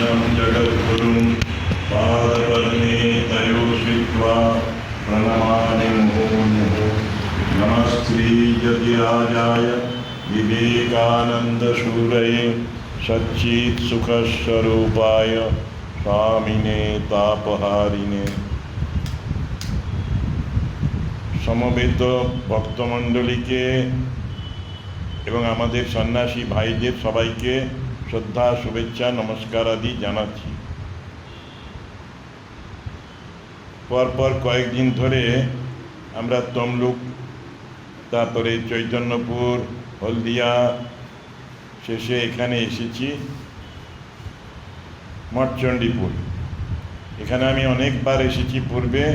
कृष्णं जगद्गुरुं पादपद्मे तयोषित्वा प्रणमामि मुहुर्मुहुः नमः श्रीयतिराजाय विवेकानन्दशूरये सच्चित्सुखस्वरूपाय स्वामिने तापहारिणे সমবেত ভক্তমণ্ডলীকে এবং আমাদের সন্ন্যাসী ভাইদের সবাইকে শ্রদ্ধা শুভেচ্ছা নমস্কার আদি জানাচ্ছি পরপর কয়েকদিন ধরে আমরা তমলুক, তারপরে চৈতন্যপুর, হলদিয়া, শেষে এখানে এসেছি, মঠচণ্ডীপুর। এখানে আমি অনেকবার এসেছি পূর্বে,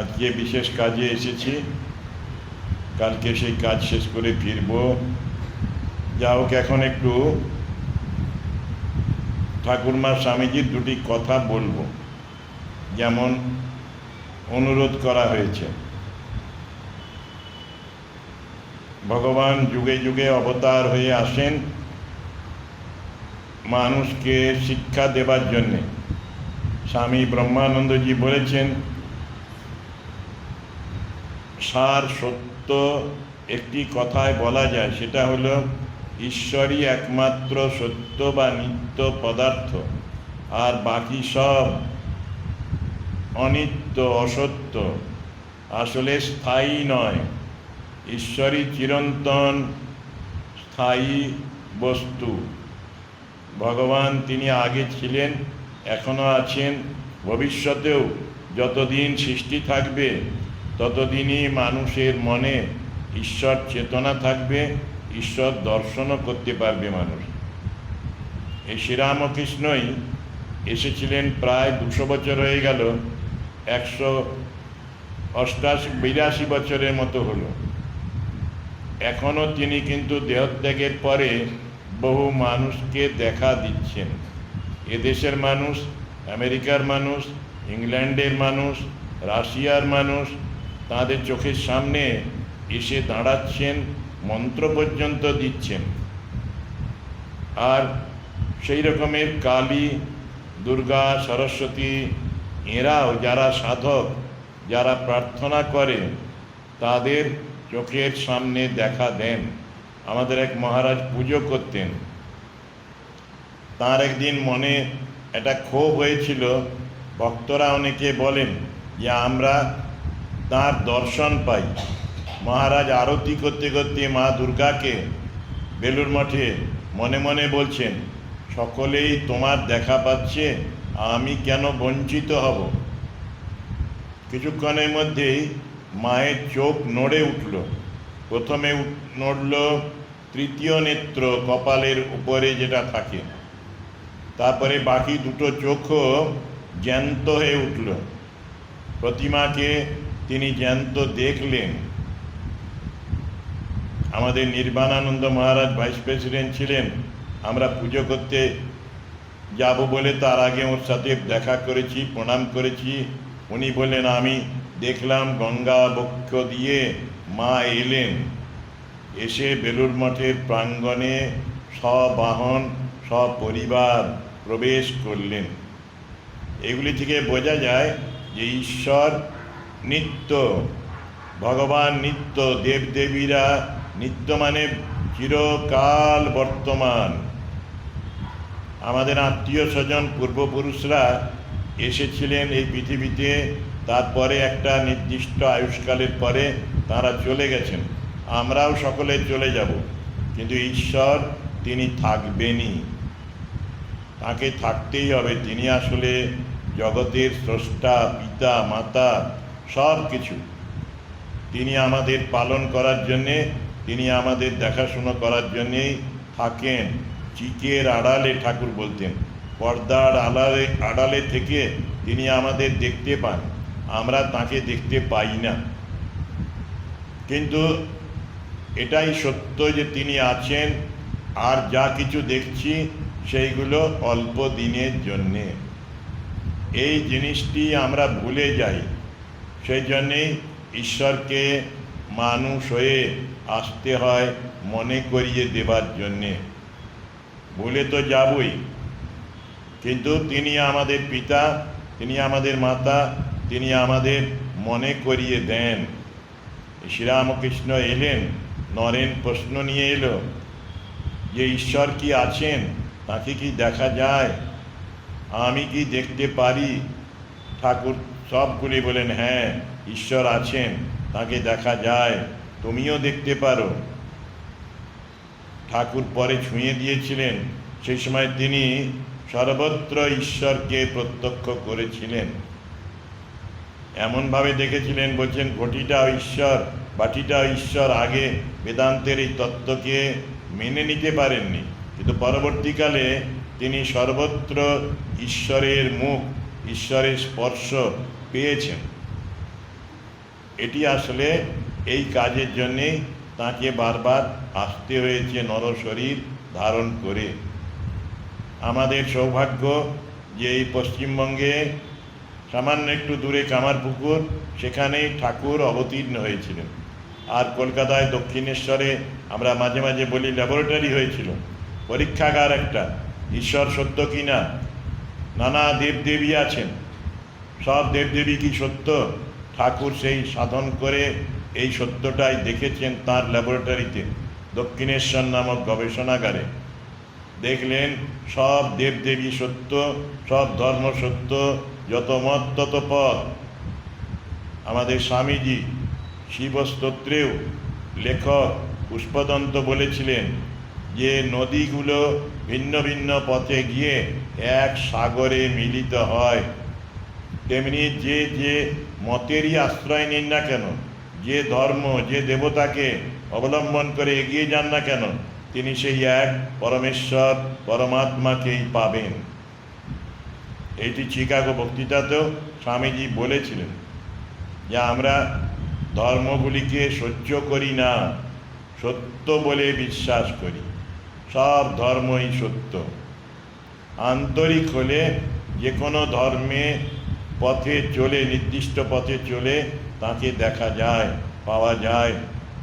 আজকে বিশেষ কাজে এসেছি। কালকে সেই কাজ শেষ করে ফিরব। যা হোক, এখন একটু ঠাকুরমা স্বামীজির দুটি কথা বলব। যেমন অনুরোধ করা হয়েছে। ভগবান যুগে যুগে অবতার হয়ে আসেন মানুষকে শিক্ষা দেবার জন্যে। স্বামী ব্রহ্মানন্দজি বলেছেন, সার সত্য একটি কথায় বলা যায়, সেটা হলো ঈশ্বরই একমাত্র সত্য বা নিত্য পদার্থ। আর বাকি সব অনিত্য, অসত্য, আসলে স্থায়ী নয়। ঈশ্বরই চিরন্তন স্থায়ী বস্তু। ভগবান তিনি আগে ছিলেন, এখনও আছেন, ভবিষ্যতেও যতদিন সৃষ্টি থাকবে, ততদিনই মানুষের মনে ঈশ্বর চেতনা থাকবে। ঈশ্বর দর্শনও করতে পারবে মানুষ। এই শ্রীরামকৃষ্ণই এসেছিলেন প্রায় দুশো বছর হয়ে গেল, একশো অষ্টাশি, বিরাশি বছরের মতো হলো। এখনও তিনি কিন্তু দেহত্যাগের পরে বহু মানুষকে দেখা দিচ্ছেন। এদেশের মানুষ, আমেরিকার মানুষ, ইংল্যান্ডের মানুষ, রাশিয়ার মানুষ, তাদের চোখের সামনে এসে দাঁড়াচ্ছেন মন্ত্র পর্যন্ত দিচ্ছেন। আর সেই রকমের কালী, দুর্গা, সরস্বতী, এরাও যারা সাধক, যারা প্রার্থনা করে, তাদের চোখের সামনে দেখা দেন। আমাদের এক মহারাজ পুজো করতেন। তার একদিন মনে একটা ক্ষোভ হয়েছিল। ভক্তরা অনেকে বলেন যে, আমরা তার দর্শন পাই। মহারাজ আরতি করতে করতে মা দুর্গাকে বেলুর মঠে মনে মনে বলছেন, সকলেই তোমার দেখা পাচ্ছে, আমি কেন বঞ্চিত হব? কিছুক্ষণের মধ্যেই মায়ের চোখ নড়ে উঠল। প্রথমে নড়ল তৃতীয় নেত্র কপালের উপরে যেটা থাকে। তারপরে বাকি দুটো চোখও জ্যান্ত হয়ে উঠল। প্রতিমাকে তিনি জ্যান্ত দেখলেন। আমাদের নির্বাণানন্দ মহারাজ ভাইস প্রেসিডেন্ট ছিলেন। আমরা পুজো করতে যাব বলে তার আগে ওর সাথে দেখা করেছি, প্রণাম করেছি। উনি বললেন, আমি দেখলাম গঙ্গা বক্ষ দিয়ে মা এলেন। এসে বেলুর মঠের প্রাঙ্গণে সবাহন, সপরিবার প্রবেশ করলেন। এগুলি থেকে বোঝা যায় যে ঈশ্বর নিত্য, ভগবান নিত্য, দেবদেবীরা নিত্য মানে চিরকাল বর্তমান। আমাদের আত্মীয় স্বজন পূর্বপুরুষরা এসেছিলেন এই পৃথিবীতে, তারপরে একটা নির্দিষ্ট আয়ুষ্কালের পরে তারা চলে গেছেন। আমরাও সকলে চলে যাব, কিন্তু ঈশ্বর তিনি থাকবেনই। তাকে থাকতেই হবে। তিনি আসলে জগতের স্রষ্টা, পিতা, মাতা সব কিছু তিনি আমাদের পালন করার জন্যে তিনি আমাদের দেখাশুনো করার জন্যেই থাকেন। চিকের আড়ালে ঠাকুর বলতেন, পর্দার আড়ালে আড়ালে থেকে তিনি আমাদের দেখতে পান। আমরা তাকে দেখতে পাই না। কিন্তু এটাই সত্য যে তিনি আছেন, আর যা কিছু দেখছি সেইগুলো অল্প দিনের জন্যে। এই জিনিসটি আমরা ভুলে যাই। সেই জন্যেই ঈশ্বরকে মানুষ হয়ে আসতে হয় মনে করিয়ে দেবার জন্যে। ভুলে তো যাবই। কিন্তু তিনি আমাদের পিতা, তিনি আমাদের মাতা, তিনি আমাদের মনে করিয়ে দেন। শ্রীরামকৃষ্ণ এলেন, নরেন প্রশ্ন নিয়ে এলো, যে ঈশ্বর কি আছেন? তাকে কি দেখা যায়? আমি কি দেখতে পারি? ঠাকুর সবগুলি বলেন হ্যাঁ ঈশ্বর আছেন। তাকে দেখা যায়, তুমিও দেখতে পারো। ঠাকুর পরে ছুঁয়ে দিয়েছিলেন। সেই সময় তিনি সর্বত্র ঈশ্বরকে প্রত্যক্ষ করেছিলেন। এমনভাবে দেখেছিলেন, বলছেন, ঘটিটাও ঈশ্বর, বাটিটাও ঈশ্বর আগে বেদান্তের এই তত্ত্বকে মেনে নিতে পারেননি। কিন্তু পরবর্তীকালে তিনি সর্বত্র ঈশ্বরের মুখ, ঈশ্বরের স্পর্শ পেয়েছেন। এটি আসলে এই কাজের জন্যে তাকে বারবার আসতে হয়েছে নরশরীর ধারণ করে। আমাদের সৌভাগ্য যে এই পশ্চিমবঙ্গে সামান্য একটু দূরে কামারপুকুর সেখানেই ঠাকুর অবতীর্ণ হয়েছিলেন। আর কলকাতায় দক্ষিণেশ্বরে আমরা মাঝে মাঝে বলি ল্যাবরেটরি হয়েছিল। পরীক্ষাগার একটা, ঈশ্বর সত্য কি না? নানা দেবদেবী আছেন। সব দেবদেবী কি সত্য? ঠাকুর সেই সাধন করে এই সত্যটাই দেখেছেন তার ল্যাবরেটরিতে দক্ষিণেশ্বর নামক গবেষণাগারে। দেখলেন সব দেবদেবী সত্য, সব ধর্ম সত্য, যত মত তত পথ। আমাদের স্বামীজি শিবস্তোত্রেও লেখক পুষ্পদন্ত বলেছিলেন যে নদীগুলো ভিন্ন ভিন্ন পথে গিয়ে এক সাগরে মিলিত হয়। তেমনি যে যে মতেরই আশ্রয় নিন না কেন? যে ধর্ম, যে দেবতাকে অবলম্বন করে এগিয়ে যান না কেন? তিনি সেই এক পরমেশ্বর, পরমাত্মাকেই পাবেন। এটি চিকাগো বক্তৃতাতেও স্বামীজি বলেছিলেন যে, আমরা ধর্মগুলিকে সহ্য করি না, সত্য বলে বিশ্বাস করি। সব ধর্মই সত্য। আন্তরিক হলে যে কোনো ধর্মে পথে চলে, নির্দিষ্ট পথে চলে তাকে দেখা যায়, পাওয়া যায়।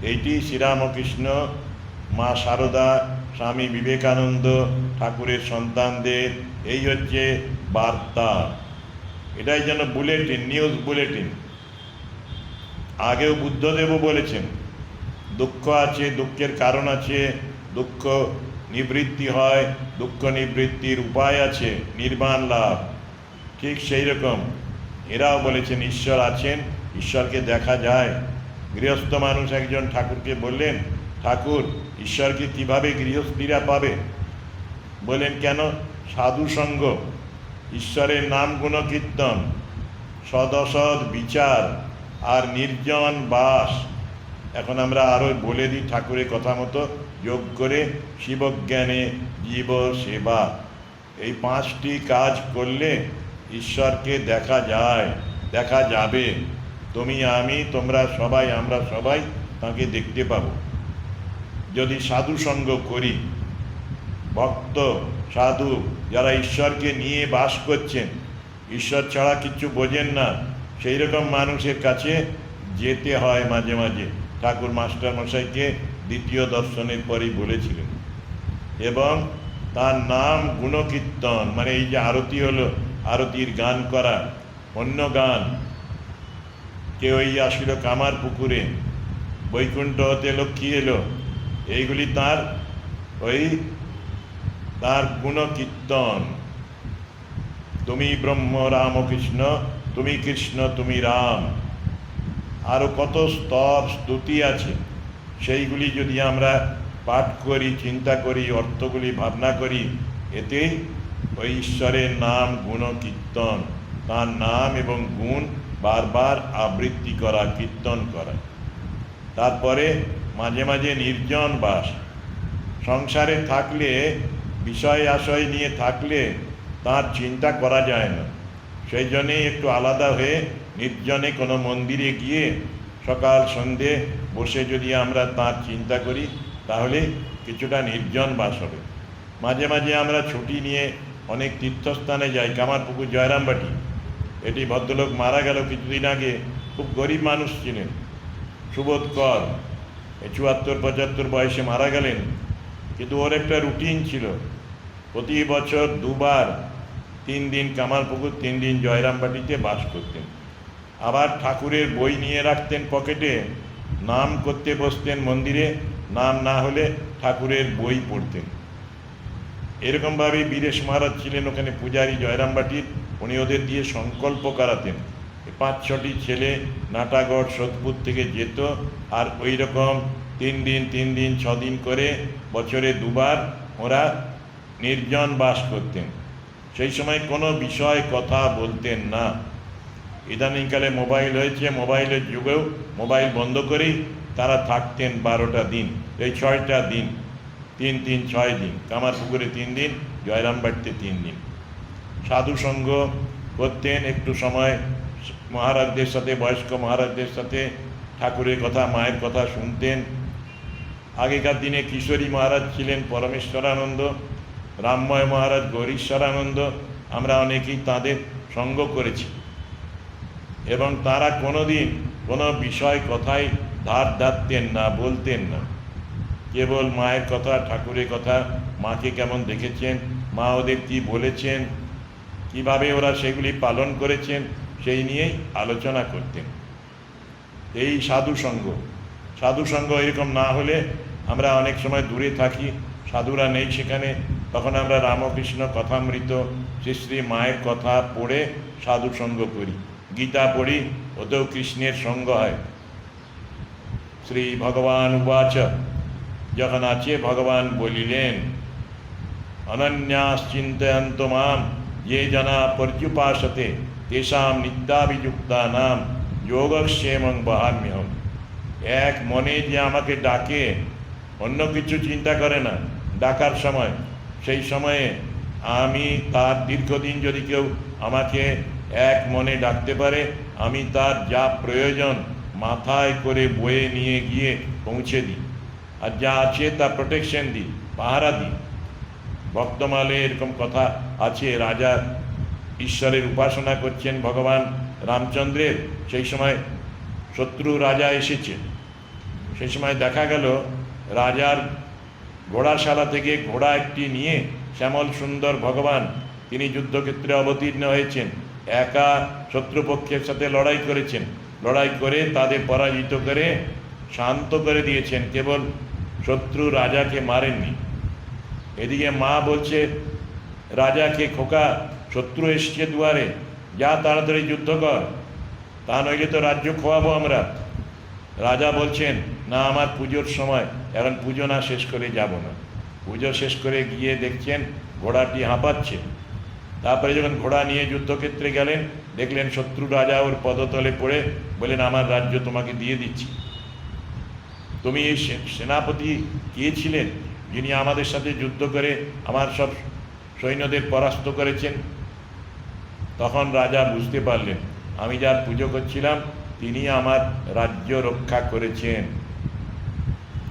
এইটি শ্রীরামকৃষ্ণ, মা সারদা, স্বামী বিবেকানন্দ ঠাকুরের সন্তানদের। এই হচ্ছে বার্তা। এটাই যেন বুলেটিন, নিউজ বুলেটিন। আগেও বুদ্ধদেবও বলেছেন, দুঃখ আছে, দুঃখের কারণ আছে, দুঃখ নিবৃত্তি হয়, দুঃখ নিবৃত্তির উপায় আছে নির্বাণ লাভ। ঠিক সেই রকম। এরাও বলেছেন, ঈশ্বর আছেন, ঈশ্বরকে দেখা যায়। গৃহস্থ মানুষ একজন ঠাকুরকে বললেন, ঠাকুর, ঈশ্বরকে কীভাবে গৃহস্থীরা পাবে? বলেন কেন? সাধু সঙ্গ, ঈশ্বরের নাম গুণকীর্তন, সদসদ বিচার আর নির্জন বাস। এখন আমরা আরও বলে দিই ঠাকুরের কথা মতো, যোগ করে শিবজ্ঞানে জীব সেবা এই পাঁচটি কাজ করলে ঈশ্বরকে দেখা যায়, দেখা যাবে। তুমি, আমি, তোমরা সবাই, আমরা সবাই তাকে দেখতে পাবো। যদি সাধু সঙ্গ করি, ভক্ত, সাধু যারা ঈশ্বরকে নিয়ে বাস করছেন, ঈশ্বর ছাড়া কিছু বোঝেন না সেই রকম মানুষের কাছে যেতে হয় মাঝে মাঝে। ঠাকুর মাস্টার মশাইকে দ্বিতীয় দর্শনের পরেই বলেছিলেন। এবং তার নাম গুণকীর্তন মানে এই যে আরতি হলো আরতির গান করা, অন্য গান। কেউ এই আসিল কামার পুকুরে, বৈকুণ্ঠ হতে লক্ষ্মী এলো। এইগুলি তার, ওই তার গুণকীর্তন। তুমি ব্রহ্ম, রাম, কৃষ্ণ, তুমি কৃষ্ণ, তুমি রাম। আরও কত স্তর স্তুতি আছে। সেইগুলি যদি আমরা পাঠ করি, চিন্তা করি, অর্থগুলি ভাবনা করি এতেই ওই ঈশ্বরের নাম গুণ কীর্তন তার নাম এবং গুণ বারবার আবৃত্তি করা, কীর্তন করা। তারপরে মাঝে মাঝে নির্জন বাস। সংসারে থাকলে, বিষয় আশয় নিয়ে থাকলে তার চিন্তা করা যায় না। সেই জন্যেই একটু আলাদা হয়ে নির্জনে কোনো মন্দিরে গিয়ে সকাল সন্ধে বসে যদি আমরা তার চিন্তা করি, তাহলে কিছুটা নির্জন বাস হবে। মাঝে মাঝে আমরা ছুটি নিয়ে অনেক তীর্থস্থানে যাই, কামারপুকুর, জয়রামবাটি। এটি ভদ্রলোক মারা গেল কিছুদিন আগে। খুব গরিব মানুষ ছিলেন। সুবোধ কর চুয়াত্তর, পঁচাত্তর বয়সে মারা গেলেন। কিন্তু ওর একটা রুটিন ছিল। প্রতি বছর দুবার তিন দিন কামারপুকুর, তিন দিন জয়রামবাটিতে বাস করতেন। আবার ঠাকুরের বই নিয়ে রাখতেন পকেটে। নাম করতে বসতেন মন্দিরে। নাম না হলে ঠাকুরের বই পড়তেন। এরকমভাবে বীরেশ মহারাজ ছিলেন ওখানে পূজারী জয়রামবাটির। উনি ওদের দিয়ে সংকল্প করাতেন। পাঁচ ছটি ছেলে নাটাগড়, সোদপুর থেকে যেত আর ওই রকম তিন দিন তিন দিন দিন করে বছরে দুবার ওরা নির্জন বাস করতেন। সেই সময় কোনো বিষয়, কথা বলতেন না। ইদানিংকালে মোবাইল হয়েছে, মোবাইলের যুগেও মোবাইল বন্ধ করেই তারা থাকতেন বারোটা দিন, এই ছয়টা দিন। তিন তিন ছয় দিন। কামারপুকুরে তিন দিন জয়রামবাটিতে তিন দিন। সাধু সঙ্গ করতেন একটু সময়, মহারাজদের সাথে, বয়স্ক মহারাজদের সাথে, ঠাকুরের কথা, মায়ের কথা শুনতেন। আগেকার দিনে কিশোরী মহারাজ ছিলেন পরমেশ্বরানন্দ, রামময় মহারাজ গৌরীশ্বরানন্দ, আমরা অনেকেই তাদের সঙ্গ করেছি। এবং তারা কোনোদিন কোনো বিষয় কথাই ধার ধারতেন না, বলতেন না। কেবল মায়ের কথা, ঠাকুরের কথা মাকে কেমন দেখেছেন, মা ওদের কী বলেছেন, কীভাবে ওরা সেগুলি পালন করেছেন, সেই নিয়েই আলোচনা করতেন। এই সাধু সঙ্গ সাধু সঙ্গ এরকম না হলে আমরা অনেক সময় দূরে থাকি, সাধুরা নেই সেখানে, তখন আমরা রামকৃষ্ণ কথামৃত, শ্রী শ্রী মায়ের কথা পড়ে সাধু সঙ্গ করি, গীতা পড়ি, ওতেও কৃষ্ণের সঙ্গ হয়। শ্রী ভগবান উবাচ যখন আছে ভগবান বলিলেন অনন্যাস চিন্তয়ন্ত মাম যে জানা পর্যুপাসতে তেষাম নিত্যাভিযুক্তানাম যোগক্ষেমং বহাম্যহম এক মনে যে আমাকে ডাকে অন্য কিছু চিন্তা করে না ডাকার সময় সেই সময়ে আমি তার দীর্ঘদিন যদি কেউ আমাকে এক মনে ডাকতে পারে, আমি তার যা প্রয়োজন মাথায় করে বয়ে নিয়ে গিয়ে পৌঁছে দিই। আর যা আছে তা প্রোটেকশন দিই পাহারা দিই ভক্তমালে এরকম কথা আছে, রাজা ঈশ্বরের উপাসনা করছেন ভগবান রামচন্দ্রের। সেই সময় শত্রু রাজা এসেছে। সেই সময় দেখা গেল, রাজার ঘোড়াশালা থেকে ঘোড়া একটি নিয়ে শ্যামল সুন্দর ভগবান, তিনি যুদ্ধক্ষেত্রে অবতীর্ণ হয়েছেন। একা শত্রুপক্ষের সাথে লড়াই করেছেন। লড়াই করে তাদের পরাজিত করে শান্ত করে দিয়েছেন। কেবল শত্রু রাজাকে মারেননি। এদিকে মা বলছে, রাজাকে খোকা, শত্রু এসছে দুয়ারে, যা তাড়াতাড়ি যুদ্ধ কর, তা নইলে তো রাজ্য খোয়াবো আমরা। রাজা বলছেন, না, আমার পুজোর সময় এখন পুজো না শেষ করে যাব না। পুজো শেষ করে গিয়ে দেখছেন, ঘোড়াটি হাঁপাচ্ছে। তারপরে যখন ঘোড়া নিয়ে যুদ্ধক্ষেত্রে গেলেন, দেখলেন শত্রু রাজা ওর পদতলে পড়ে বলেন আমার রাজ্য তোমাকে দিয়ে দিচ্ছি। তুমি এই সেনাপতি কে ছিলেন যিনি আমাদের সাথে যুদ্ধ করে আমার সব সৈন্যদের পরাস্ত করেছেন? তখন রাজা বুঝতে পারলেন, আমি যার পুজো করছিলাম, তিনি আমার রাজ্য রক্ষা করেছেন।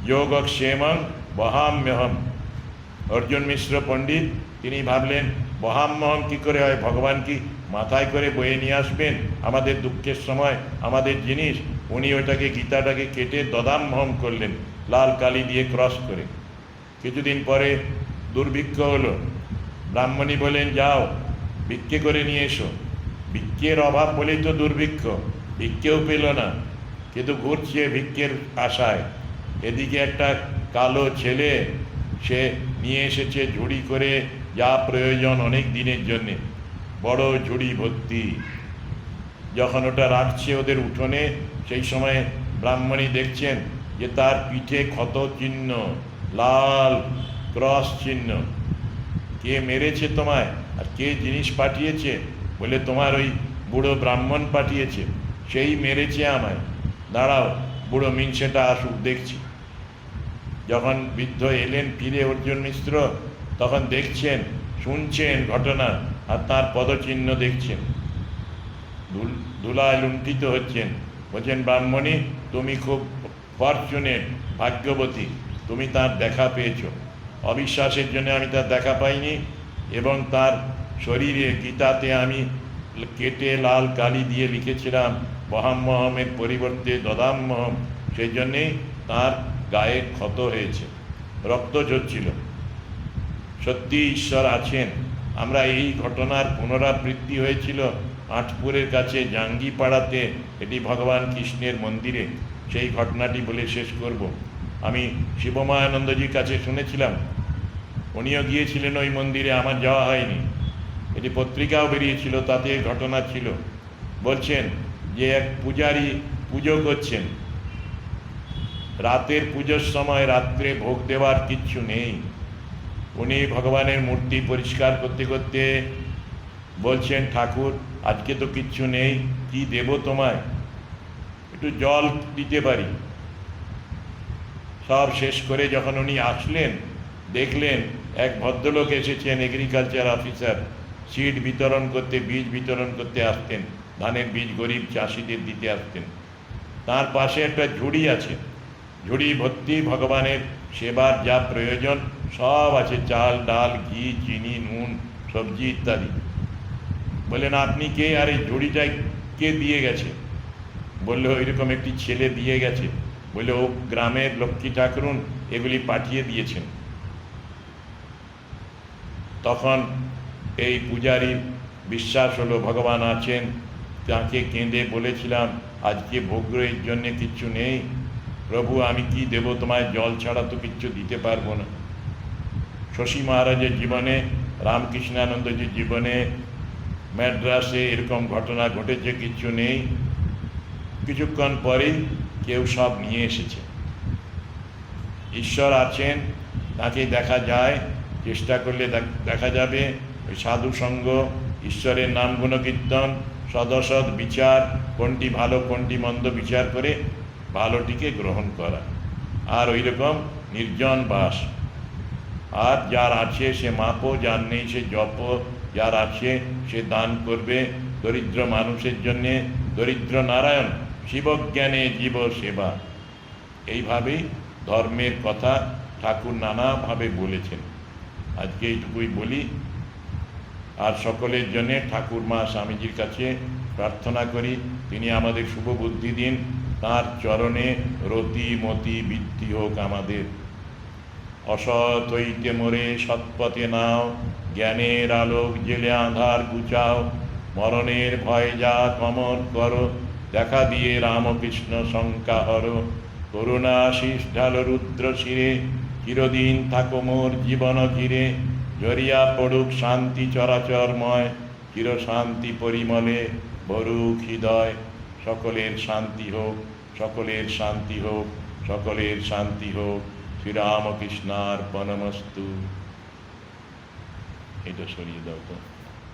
যোগক্ষেমং বহাম্যহম অর্জুন মিশ্র পণ্ডিত, তিনি ভাবলেন বহাম্যহম কি করে হয়? ভগবান কি মাথায় করে বয়ে নিয়ে আসবেন? আমাদের দুঃখের সময়, আমাদের জিনিস উনি ওটাকে গীতাটাকে কেটে দদাম্যহম করলেন, লাল কালি দিয়ে ক্রস করে। কিছুদিন পরে দুর্ভিক্ষ হলো। ব্রাহ্মণী বলেন যাও, ভিক্ষে করে নিয়ে এসো। ভিক্ষের অভাব বলেই তো দুর্ভিক্ষ, ভিক্ষেও পেল না। কিন্তু ঘুরছে ভিক্ষের আশায়। এদিকে একটা কালো ছেলে, সে নিয়ে এসেছে ঝুড়ি করে যা প্রয়োজন অনেক দিনের জন্যে। বড় ঝুড়ি ভর্তি। যখন ওটা রাখছে ওদের উঠোনে, সেই সময় ব্রাহ্মণী দেখছেন যে তার পিঠে ক্ষত চিহ্ন, লাল ক্রস চিহ্ন। কে মেরেছে তোমায়? আর কে জিনিস পাঠিয়েছে? বলে তোমার ওই বুড়ো ব্রাহ্মণ পাঠিয়েছে, সেই মেরেছে আমায়। দাঁড়াও, বুড়ো মিনসেটা আসুক, দেখছি। যখন বৃদ্ধ এলেন ফিরে অর্জুন মিশ্র, তখন দেখছেন, শুনছেন ঘটনা, আর তার পদচিহ্ন দেখছেন। ধুলায় লুণ্ঠিত হচ্ছেন। বলছেন, ব্রাহ্মণী, তুমি খুব ফরচুনেট ভাগ্যবতী, তুমি তার দেখা পেয়েছ। অবিশ্বাসের জন্য আমি তার দেখা পাইনি এবং তার শরীরে গীতাতে আমি কেটে লাল কালি দিয়ে লিখেছিলাম বহাম্মহমের পরিবর্তে দদাম্মহম। সেই জন্যেই তার গায়ে ক্ষত হয়েছে, রক্ত ঝরছিল। সত্যি ঈশ্বর আছেন। আমরা এই ঘটনার পুনরাবৃত্তি হয়েছিল আটপুরের কাছে জাঙ্গিপাড়াতে এটি ভগবান কৃষ্ণের মন্দিরে। সেই ঘটনাটি বলে শেষ করব। আমি শিবমায়ানন্দজির কাছে শুনেছিলাম। উনিও গিয়েছিলেন ওই মন্দিরে, আমার যাওয়া হয়নি। এটি পত্রিকাও বেরিয়েছিল, তাতে ঘটনা ছিল। বলছেন যে এক পূজারি পুজো করছেন। রাতের পুজোর সময় রাত্রে ভোগ দেওয়ার কিচ্ছু নেই। উনি ভগবানের মূর্তি পরিষ্কার করতে করতে বলছেন, ঠাকুর আজকে তো কিচ্ছু নেই, কি দেব তোমায়? একটু জল দিতে পারি। সব শেষ করে যখন উনি আসলেন, দেখলেন এক ভদ্রলোক এসেছেন এগ্রিকালচার অফিসার সিড বিতরণ করতে, বীজ বিতরণ করতে আসতেন। ধানের বীজ গরিব চাষিদের দিতে আসতেন। তার পাশে একটা ঝুড়ি আছে। ঝুড়ি ভর্তি, ভগবানের সেবার যা প্রয়োজন, সব আছে। চাল, ডাল, ঘি, চিনি, নুন, সবজি ইত্যাদি। বললেন আপনি কে আর এই ঝুড়িটা কে দিয়ে গেছে? বলল এরকম একটি ছেলে দিয়ে গেছে। বললে, ও গ্রামের লক্ষ্মী ঠাকুরুন এগুলি পাঠিয়ে দিয়েছেন। তখন এই পূজারীর বিশ্বাস হলো, ভগবান আছেন, তাকে কেঁদে বলেছিলাম, আজকে ভোগ্রের জন্য কিচ্ছু নেই। প্রভু, আমি কি দেব? তোমায় জল ছাড়া তো কিচ্ছু দিতে পারব না। শশী মহারাজের জীবনে রামকৃষ্ণানন্দজির জীবনে ম্যাড্রাসে এরকম ঘটনা ঘটেছে, কিছু নেই। কিছুক্ষণ পরেই কেউ সব নিয়ে এসেছে। ঈশ্বর আছেন, তাকে দেখা যায়, চেষ্টা করলে দেখা যাবে। ওই সাধু সঙ্গ, ঈশ্বরের নাম গুণকীর্তন, সদসদ বিচার, কোনটি ভালো, কোনটি মন্দ বিচার করে ভালোটিকে গ্রহণ করা। আর ওই রকম নির্জন বাস। আর যার আছে সে মাপো যার নেই সে জপ যার আছে সে দান করবে দরিদ্র মানুষের জন্যে। দরিদ্র নারায়ণ, শিবজ্ঞানে জীব সেবা। এইভাবেই ধর্মের কথা ঠাকুর নানাভাবে বলেছেন। আজকে এইটুকুই বলি। আর সকলের জন্যে ঠাকুর মা স্বামীজির কাছে প্রার্থনা করি, তিনি আমাদের শুভ বুদ্ধি দিন, তাঁর চরণে রতি মতি বৃদ্ধি হোক আমাদের। অসৎ হইতে মোরে সৎপথে নাও জ্ঞানের আলোক জেলে আধার গুচাও মরণের ভয় যা কমন করো, দেখা দিয়ে রামকৃষ্ণ শঙ্কা হর। করুণা শীষ ঢাল রুদ্র শিরে, চিরদিন থাকো মোর জীবন ঘিরে। জরিয়া পড়ুক শান্তি চরাচরময়, চির শান্তি পরিমলে ভরুক হৃদয়। সকলের শান্তি হোক, সকলের শান্তি হোক, সকলের শান্তি হোক। শ্রীরামকৃষ্ণার পনমস্তু এটা সরিয়ে দাও তো